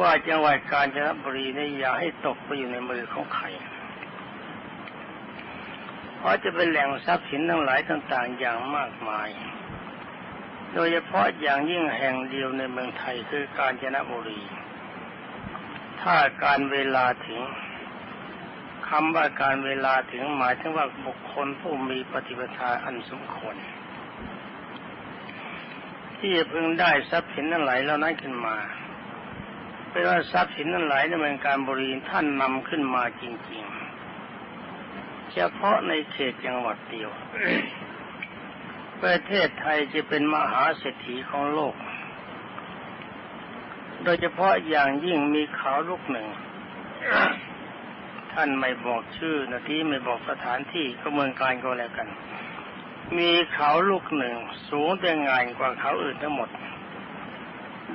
ว่าจังหวัดกาญจนบุรีนี่อย่าให้ตกไปอยู่ในมือของใคร เพราะจะเป็นแหล่งทรัพย์สินทั้งหลายต่างๆ อย่างมากมาย โดยเฉพาะอย่างยิ่งแห่งเดียวในเมืองไทยคือกาญจนบุรี ถ้าการเวลาถึงคำว่าการเวลาถึงหมายถึงว่าบุคคลผู้มีปฏิปทาอันสมควรที่จะพึงได้ทรัพย์สินทั้งหลายเหล่านั้นขึ้นมา เป็นว่าทรัพย์สินทั้งหลายในเมืองการบรีท่านนำขึ้นมาจริงๆ เฉพาะในเขตจังหวัดเดียว ประเทศไทยจะเป็นมหาเศรษฐีของโลก โดยเฉพาะอย่างยิ่งมีเขาลูกหนึ่ง ท่านไม่บอกชื่อนะที่ไม่บอกสถานที่ก็เมืองการก็แล้วกัน มีเขาลูกหนึ่ง สูงแต่งานกว่าเขาอื่นทั้งหมด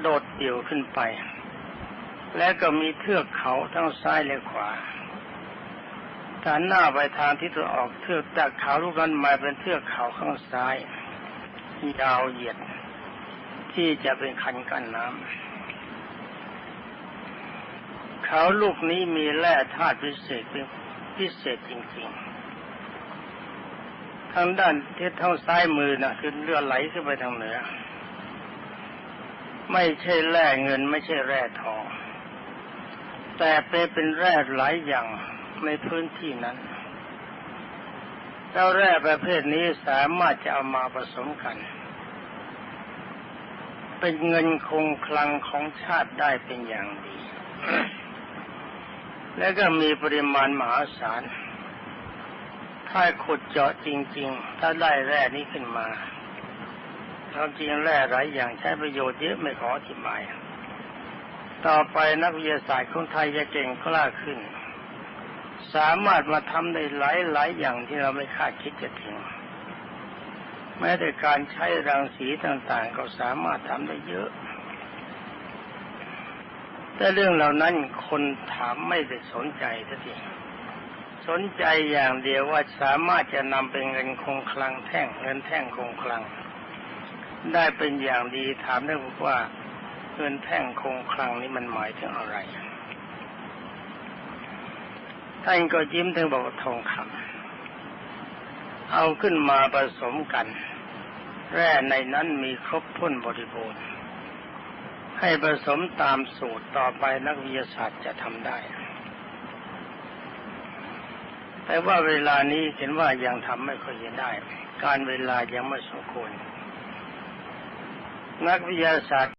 โดดเดี่ยวขึ้นไป และก็มีเทือกเขาทั้งซ้ายและขวาถ้าหน้าไปทางที่ตะวันออกเทือกจากเขาลูกนั้นมาเป็นเทือกเขาข้างซ้ายยาวเหยียด ที่จะเป็นคันกั้นน้ำเขาลูกนี้มีแร่ธาตุพิเศษเป็นพิเศษจริงๆ ทางด้านทิศทางซ้ายมือนะคือเลือดไหลขึ้นไปทางเหนือ ไม่ใช่แร่เงินไม่ใช่แร่ทอง แต่เป็นเป็นแร่หลายอย่างในพื้นที่นั้นแล้วแร่ประเภทนี้สามารถจะเอามาผสมกัน เป็นเงินคงคลังของชาติได้เป็นอย่างดี และก็มีปริมาณมหาศาล ถ้าขุดเจาะจริง ๆ ถ้าได้แร่นี้ขึ้นมาความจริงแร่หลายอย่างใช้ประโยชน์เยอะไม่ขออธิบาย ต่อไปนักวิทยาศาสตร์ของไทยจะเก่งกล้าขึ้น สามารถมาทำได้หลายหลายอย่างที่เราไม่คาดคิดจะถึง แม้แต่การใช้รังสีต่างๆ ก็สามารถทำได้เยอะ แต่เรื่องเหล่านั้นคนถามไม่ได้สนใจสักทีสนใจอย่างเดียวว่าสามารถจะนำเป็นเงินคงคลังแท่งเงินแท่งคงคลัง ได้เป็นอย่างดีถามได้ว่า เงินแท่งคงคลังนี้มันหมายถึงอะไร ท่านก็ยิ้มถึงบอกว่าทองคำเอาขึ้นมาผสมกัน แร่ในนั้นมีครบถ้นบริบูรณ์ ให้ผสมตามสูตรต่อไปนักวิทยาศาสตร์จะทำได้ แต่ว่าเวลานี้เห็นว่ายังทำไม่ค่อยจะได้ การเวลายังไม่สมควรนักวิทยาศาสตร์